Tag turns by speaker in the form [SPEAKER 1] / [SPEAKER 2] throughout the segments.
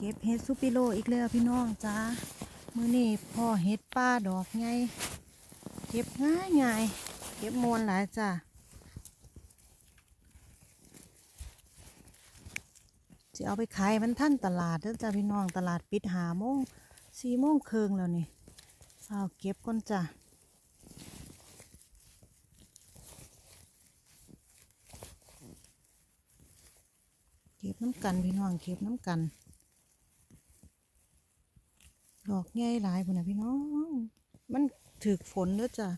[SPEAKER 1] เก็บเห็ดซุปิโลอีกแล้วพี่น้องจ้ามือนี้พ่อเห็ดป้าดอกไงเก็บง่ายง่ายเก็บมวนหลายจ้าจะเอาไปขายมันท่านตลาดเด้อจ้าพี่น้องตลาดปิดหาโมงสี่โมงครึ่งแล้วนี่เอาเก็บก่อนจ้าเก็บน้ำกันพี่น้องเก็บน้ำกัน ดอกใหญ่หลายพุ่นนะพี่น้อง มันถือฝนเด้อจ้ะ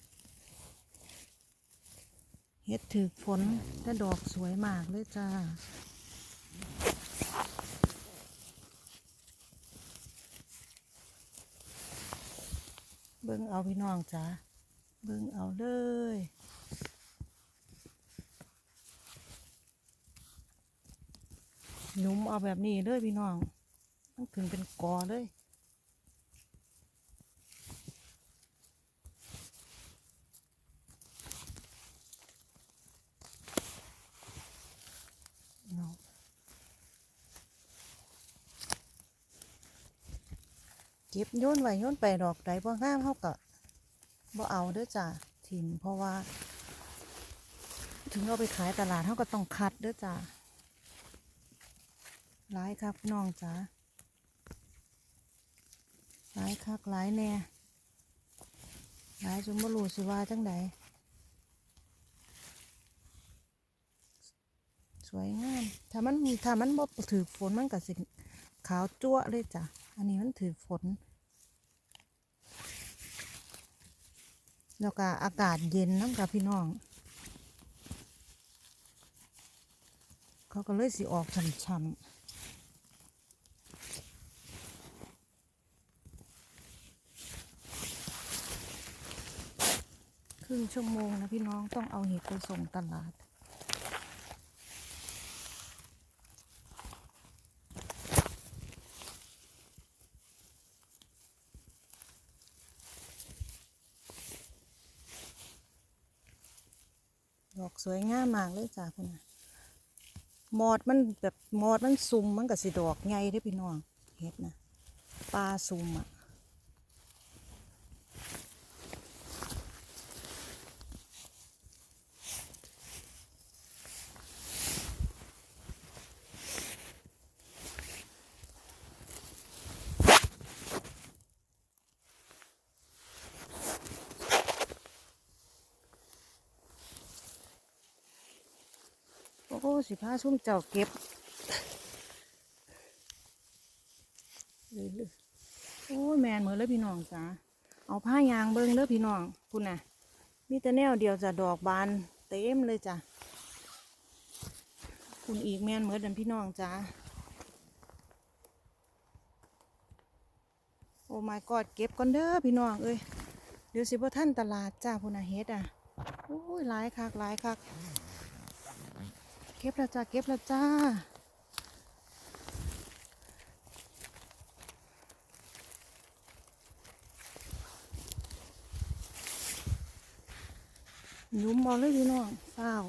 [SPEAKER 1] เฮ็ดถือฝนแต่ดอกสวยมากเลยจ้า เบิ่งเอาพี่น้องจ้าเบิ่งเอาเลยหนุ่มเอาแบบนี้เลยพี่น้องต้องถึงเป็นกอเลย เก็บโยนไว้โยนไปดอกใดบ่งามเฮาก็บ่เอาเด้อจ้ะถิ่มเพราะว่า ถึงเอาไปขายตลาดเฮาก็ต้องคัดเด้อจ้ะหลายครับพี่น้องจ้ะหลายคักหลายแน่หลายจนบ่รู้สิว่าจังใดสวยงาม ถ้ามันถ้ามันบ่ถือฝนมันก็สิ ขาวจั่วเลยจ้ะ อันนี้มันถือฝน แล้วก็อากาศเย็นน้ำกับพี่น้อง เขาก็เลยสิออกช่ำๆครึ่งชั่วโมงนะพี่น้องต้องเอาเห็ดไปส่งตลาด ดอกสวยงามมากเลยจ้าคุณน่ะมอดมันแบบมอดมันซุ่มมันกับสีดอกไงได้พี่น้องเห็ดนะปลาซุ่มอะ โอ้สิพาชุ่มเจ้าเก็บโอ้แมนเหมือนเลยพี่น้องจ้าเอาผ้ายางเบิ้งเลยพี่น้องคุณน่ะมีแต่แนวเดียวจะดอกบานเต็มเลยจ้ะคุณอีกแมนเหมือนเดิมพี่น้องจ้าโอ้ my god เก็บก่อนเด้อพี่น้องเอ้ยเดี๋ยวสิบ่ท่านตลาดจ้าพุนน่ะเฮ็ดอะโอ้ยหลายคักหลายคัก เก็บแล้วจ้าเก็บแล้วจ้าหนุ่มบอลเลยพี่น้องเฝ้าว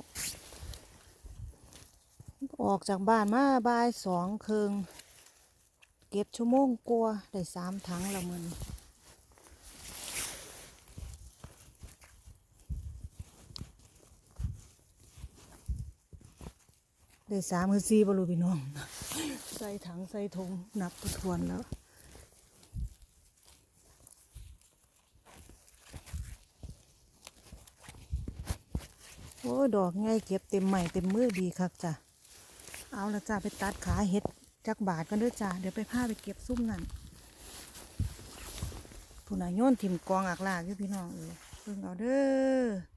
[SPEAKER 1] ออกจากบ้านมาบ่ายสองเคืองเก็บชั่วโมงกลัวได้สามถังละมัน ได้สามคือสี่บรูพี่น้อง ใส่ถังใส่ถุงนับทวนแล้วโอ้ดอกไงเก็บเต็มใหม่เต็มมือดีครับจ้ะ เอาละจ้าไปตัดขาเห็ดจักบาทกันด้วยจ้าเดี๋ยวไปพาไปเก็บซุ่มนั่นผู้นายโยนถิ่มกองอักลากอยู่พี่น้องเอ้ยเพิ่งเอาเด้อ